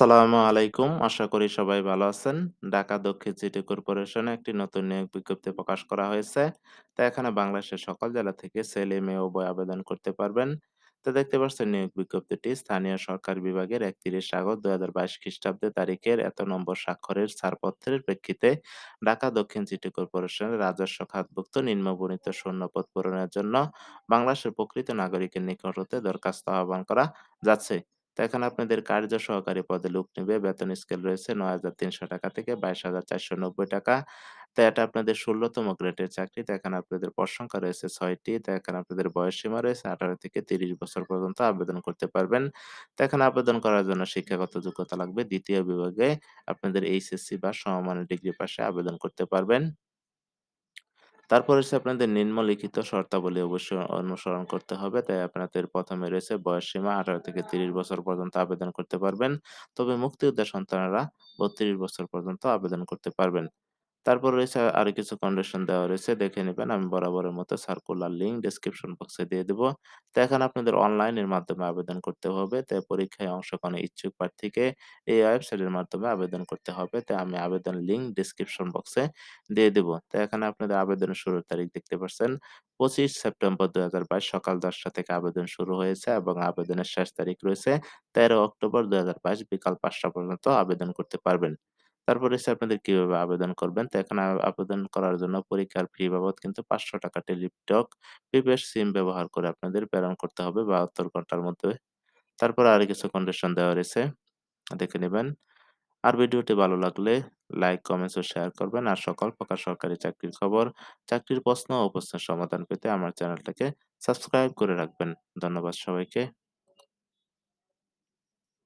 আসসালামু আলাইকুম। আশা করি সবাই ভালো আছেন। ঢাকা দক্ষিণ সিটি কর্পোরেশনে একটি নতুন নিয়োগ বিজ্ঞপ্তি প্রকাশ করা হয়েছে। তো এখানে বাংলাদেশের সকল জেলা থেকে ছেলে, মেয়ে উভয় আবেদন করতে পারবেন। তো দেখতে পাচ্ছেন নিয়োগ বিজ্ঞপ্তিটি স্থানীয় সরকার বিভাগের ৩১ আগস্ট ২০২২ খ্রিস্টাব্দে তারিখের এত নম্বর স্বাক্ষরের ছাড়পত্রের প্রেক্ষিতে ঢাকা দক্ষিণ সিটি কর্পোরেশনের রাজস্ব খাতভুক্ত নিম্নবর্ণিত শূন্যপদ পূরণের জন্য বাংলাদেশের প্রকৃত নাগরিকের নিকট হতে দরখাস্ত আহ্বান করা যাচ্ছে। এখানে আপনাদের কার্য সহকারী পদে লোক নিবে। বেতন স্কেল রয়েছে ৳৯,৩০০ থেকে ৳২২,৪৯০ টাকা। তো এটা আপনাদের ১৬ তম গ্রেডের চাকরি। তো এখানে আপনাদের পদ সংখ্যা রয়েছে ৬ টি। তো এখানে আপনাদের বয়স সীমা রয়েছে ১৮ থেকে ৩০ বছর পর্যন্ত আবেদন করতে পারবেন। তো এখানে আবেদন করার জন্য শিক্ষাগত যোগ্যতা লাগবে। দ্বিতীয় বিভাগে আপনাদের এইচএসসি বা সমমানের ডিগ্রি পাশে আবেদন করতে পারবেন। তারপর হচ্ছে আপনাদের নিম্নলিখিত শর্তাবলী অবশ্যই অনুসরণ করতে হবে। তাই আপনাদের প্রথমে রয়েছে বয়স সীমা, আঠারো থেকে ৩০ বছর পর্যন্ত আবেদন করতে পারবেন। তবে মুক্তিযোদ্ধা সন্তানরা বত্রিশ বছর পর্যন্ত আবেদন করতে পারবেন। তারপর রয়েছে আরও কিছু কন্ডিশন দেওয়া রয়েছে, দেখে নেবেন আমি বরাবরের মতো সার্কুলার লিঙ্ক ডেসক্রিপশন বক্সে দিয়ে দেব। তো এখানে আপনাদের অনলাইনের মাধ্যমে আবেদন করতে হবে। তাই পরীক্ষায় অংশগ্রহণের ইচ্ছুক প্রার্থীকে এই ওয়েবসাইটের মাধ্যমে আবেদন করতে হবে। তাই আমি আবেদন লিঙ্ক ডেসক্রিপশন বক্সে দিয়ে দেবো তো এখানে আপনাদের আবেদনের শুরুর তারিখ দেখতে পাচ্ছেন ২৫ সেপ্টেম্বর ২০২২ সকাল ১০টা থেকে আবেদন শুরু হয়েছে এবং আবেদনের শেষ তারিখ রয়েছে ১৩ অক্টোবর ২০২২ বিকাল পাঁচটা পর্যন্ত আবেদন করতে পারবেন। তারপরে হচ্ছে আপনাদের কীভাবে আবেদন করবেন। তো এখানে আবেদন করার জন্য পরীক্ষার ফি বাবদ কিন্তু ৳৫০০ টেলিটক প্রিপেড সিম ব্যবহার করে আপনাদের প্রেরণ করতে হবে ৭২ ঘণ্টার মধ্যে। তারপরে আরও কিছু কন্ডিশন দেওয়া রয়েছে। দেখে নেবেন আর ভিডিওটি ভালো লাগলে লাইক, কমেন্টস ও শেয়ার করবেন। আর সকল প্রকার সরকারি চাকরির খবর, চাকরির প্রশ্ন ও প্রশ্নের সমাধান পেতে আমার চ্যানেলটাকে সাবস্ক্রাইব করে রাখবেন। ধন্যবাদ সবাইকে।